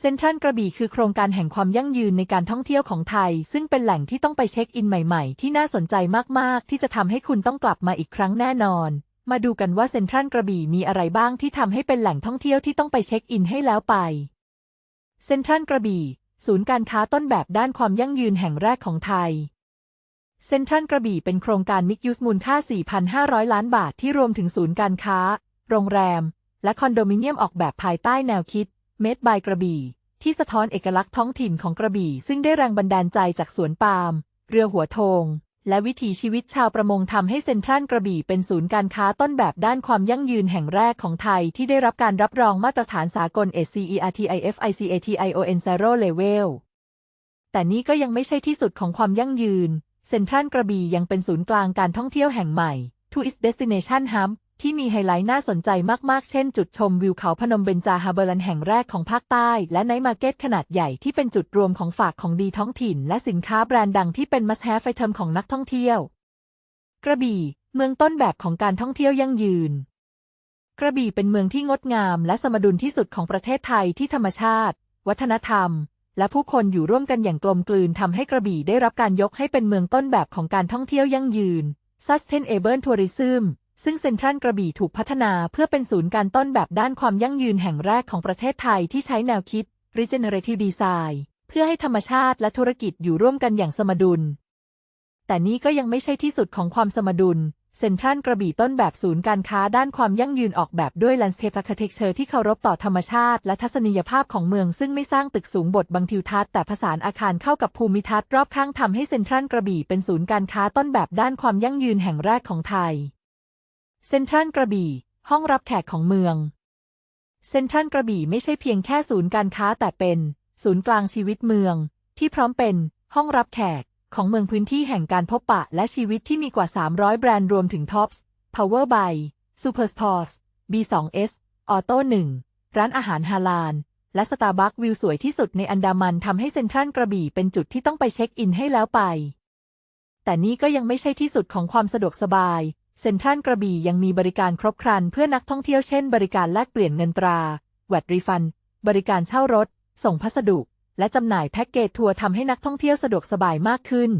เซ็นทรัลกระบี่คือโครงการแห่งความยั่งยืนในการท่องเที่ยวของไทย ซึ่งเป็นแหล่งที่ต้องไปเช็คอินใหม่ๆ ที่น่าสนใจมากๆ ที่จะทำให้คุณต้องกลับมาอีกครั้งแน่นอน มาดูกันว่าเซ็นทรัลกระบี่มีอะไรบ้างที่ทำให้เป็นแหล่งท่องเที่ยวที่ต้องไปเช็คอินให้แล้วไป เซ็นทรัลกระบี่ ศูนย์การค้าต้นแบบด้านความยั่งยืนแห่งแรกของไทยเซ็นทรัลกระบี่เป็นโครงการมิกยูสมูลค่า 4,500 ล้านบาทที่รวมถึงศูนย์การค้า โรงแรม และคอนโดมิเนียมออกแบบภายใต้แนวคิด Made by กระบี่ ที่สะท้อนเอกลักษณ์ท้องถิ่นของกระบี่ ซึ่งได้แรงบันดาลใจจากสวนปาล์ม เรือหัวโทงและวิถีชีวิตชาวประมงทำให้เซ็นทรัลกระบี่เป็นศูนย์การค้าต้นแบบด้านความยั่งยืนแห่งแรกของไทยที่ได้รับการรับรองมาตรฐานสากล SCERTIFICATION Zero Level แต่นี่ก็ยังไม่ใช่ที่สุดของความยั่งยืน เซ็นทรัลกระบี่ยังเป็นศูนย์กลางการท่องเที่ยวแห่งใหม่ Tourist Destination Hub ที่มีไฮไลท์น่าสนใจมากๆ เช่นจุดชมวิวเขาพนมเบญจาฮาเบอร์ลันแห่งแรกของภาคใต้ และไนท์มาร์เก็ตขนาดใหญ่ที่เป็นจุดรวมของฝากของดีท้องถิ่น และสินค้าแบรนด์ดังที่เป็นมัสแฮฟไอเทมของนักท่องเที่ยว กระบี่ เมืองต้นแบบของการท่องเที่ยวยั่งยืน กระบี่เป็นเมืองที่งดงาม และสมดุลที่สุดของประเทศไทยที่ธรรมชาติ วัฒนธรรม และผู้คนอยู่ร่วมกันอย่างกลมกลืนทำให้กระบี่ได้รับการยกให้เป็นเมืองต้นแบบของการท่องเที่ยวยั่งยืน Sustainable Tourism ซึ่งเซ็นทรัลกระบี่ถูกพัฒนาเพื่อเป็นศูนย์การต้นแบบด้านความยั่งยืนแห่งแรกของประเทศไทยที่ใช้แนวคิด Regenerative Design เพื่อให้ธรรมชาติและธุรกิจอยู่ร่วมกันอย่างสมดุล แต่นี้ก็ยังไม่ใช่ที่สุดของความสมดุล เซ็นทรัลกระบี่ต้นแบบศูนย์การค้าด้านความยั่งยืนออกแบบด้วย Landscape Architecture ที่เคารพต่อธรรมชาติและทัศนียภาพของเมือง ซึ่งไม่สร้างตึกสูงบทบังทิวทัศน์แต่ผสานอาคารเข้ากับภูมิทัศน์รอบข้างทำให้เซ็นทรัลกระบี่เป็นศูนย์การค้าต้นแบบด้านความยั่งยืนแห่งแรกของไทย เซ็นทรัลกระบี่ ห้องรับแขกของเมือง เซ็นทรัลกระบี่ไม่ใช่เพียงแค่ศูนย์การค้าแต่เป็น ศูนย์กลางชีวิตเมือง ที่พร้อมเป็นห้องรับแขกของเมืองพื้นที่แห่งการพบปะและชีวิตที่มีกว่า 300 แบรนด์รวมถึง Tops Power by Superstores B2S Auto 1 ร้านอาหารฮาลาล และสตาร์บัควิวสวยที่สุดในอันดามันทำให้เซ็นทรัลกระบี่เป็นจุดที่ต้องไปเช็คอินให้แล้วไป แต่นี่ก็ยังไม่ใช่ที่สุดของความสะดวกสบาย เซ็นทรัลกระบี่ยังมีบริการครบครันเพื่อนักท่องเที่ยวเช่น บริการแลกเปลี่ยนเงินตราแวดรีฟัน บริการเช่ารถ ส่งพัสดุ และจำหน่ายแพ็กเกจทัวร์ทำให้นักท่องเที่ยวสะดวกสบายมากขึ้น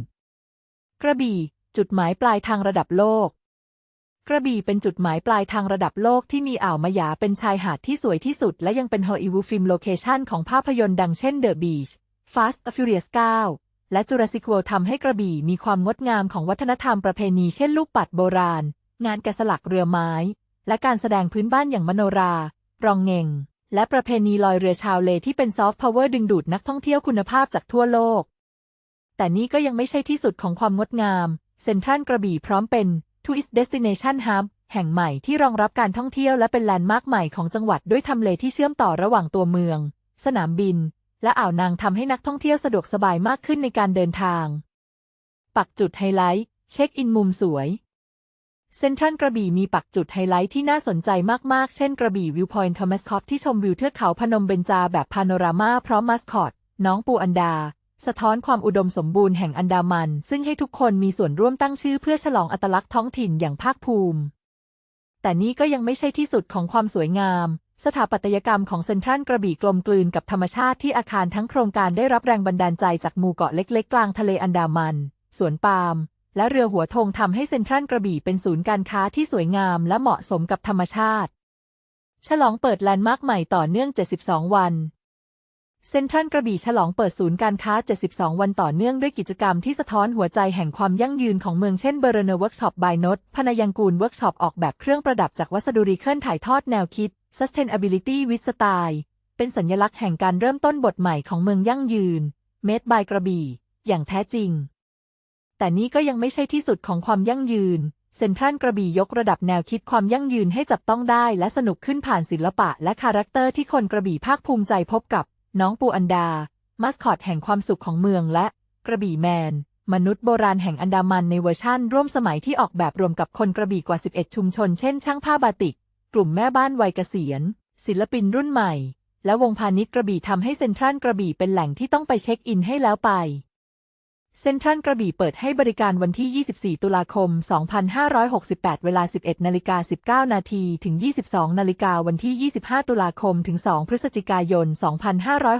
กระบี่ จุดหมายปลายทางระดับโลก กระบี่เป็นจุดหมายปลายทางระดับโลกที่มีอ่าวมะยาเป็นชายหาดที่สวยที่สุด และยังเป็นฮอลลีวูดฟิล์มโลเคชันของภาพยนตร์ดังเช่น The Beach Fast and Furious 9 และ Jurassic World ทำให้กระบี่มีความงดงามของวัฒนธรรมประเพณีเช่นลูกปัดโบราณ งานแกะสลักเรือไม้ และการแสดงพื้นบ้านอย่างมโนรา รองเงง และประเพณีลอยเรือชาวเลที่เป็นซอฟต์พาวเวอร์ดึงดูดนักท่องเที่ยวคุณภาพจากทั่วโลก แต่นี่ก็ยังไม่ใช่ที่สุดของความงดงาม เซ็นทรัลกระบี่พร้อมเป็น Tourist Destination Hub แห่งใหม่ที่รองรับการท่องเที่ยวและเป็นแลนด์มาร์คใหม่ของจังหวัดด้วยทำเลที่เชื่อมต่อระหว่างตัวเมือง สนามบิน และอ่าวนางทำให้นักท่องเที่ยวสะดวกสบายมากขึ้นในการเดินทาง ปักจุดไฮไลท์ เช็คอินมุมสวย เซ็นทรัลกระบี่มีปักจุดไฮไลท์ที่น่าสนใจมาก ๆ เช่นกระบี่วิวพอยต์ทอมัสคอปที่ชมวิวเทือกเขาพนมเบญจาแบบพาโนรามาพร้อมมัสคอต น้องปูอันดา สะท้อนความอุดมสมบูรณ์แห่งอันดามัน ซึ่งให้ทุกคนมีส่วนร่วมตั้งชื่อเพื่อฉลองอัตลักษณ์ท้องถิ่นอย่างภาคภูมิ แต่นี่ก็ยังไม่ใช่ที่สุดของความสวยงาม สถาปัตยกรรมของเซ็นทรัลกระบี่กลมกลืนกับธรรมชาติที่อาคารทั้งโครงการได้รับแรงบันดาลใจจากหมู่เกาะเล็ก ๆ กลางทะเลอันดามัน สวนปาล์ม และเรือหัวธงทำให้เซ็นทรัลกระบี่เป็นศูนย์การค้าที่สวยงามและเหมาะสมกับธรรมชาติ ฉลองเปิดแลนด์มาร์คใหม่ต่อเนื่อง 72 วันเซ็นทรัลกระบี่ฉลองเปิดศูนย์การค้า 72 วันต่อเนื่องด้วยกิจกรรมที่สะท้อนหัวใจแห่งความยั่งยืนของเมืองเช่นเบอร์เนอร์เวิร์กช็อปบายนดพนยังกูลเวิร์กช็อปออกแบบเครื่องประดับจากวัสดุรีเคิลถ่ายทอดแนวคิด Sustainability with Style เป็นสัญลักษณ์แห่งการเริ่มต้นบทใหม่ของเมืองยั่งยืน Made by กระบี่ อย่างแท้จริง แต่นี้ก็ยังไม่ใช่ที่สุดของความยั่งยืน เซ็นทรัลกระบี่ยกระดับแนวคิดความยั่งยืนให้จับต้องได้และสนุกขึ้นผ่านศิลปะและคาแรคเตอร์ที่คนกระบี่ภาคภูมิใจพบกับ น้องปูอันดา มัสคอตแห่งความสุขของเมืองและ กระบี่แมน มนุษย์โบราณแห่งอันดามันในเวอร์ชั่น ร่วมสมัยที่ออกแบบรวมกับคนกระบี่กว่า 11 ชุมชน เช่น ช่างผ้าบาติก กลุ่มแม่บ้านวัยเกษียณ ศิลปินรุ่นใหม่ และวงพาณิชย์กระบี่ทำให้เซ็นทรัลกระบี่เป็นแหล่งที่ต้องไปเช็คอินให้แล้วไป เซ็นทรัลกระบี่เปิดให้บริการวันที่ 24 ตุลาคม 2568 เวลา 11นาฬิกา19 นาทีถึง 22นาฬิกาวันที่ 25 ตุลาคมถึง 2 พฤศจิกายน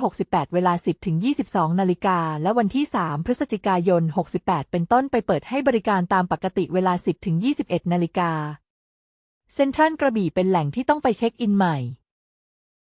2568 เวลา 10ถึง22นาฬิกาและวันที่ 3 พฤศจิกายน 68 เป็นต้นไปเปิดให้บริการตามปกติเวลา 10ถึง21นาฬิกา เซ็นทรัลกระบี่เป็นแหล่งที่ต้องไปเช็คอินใหม่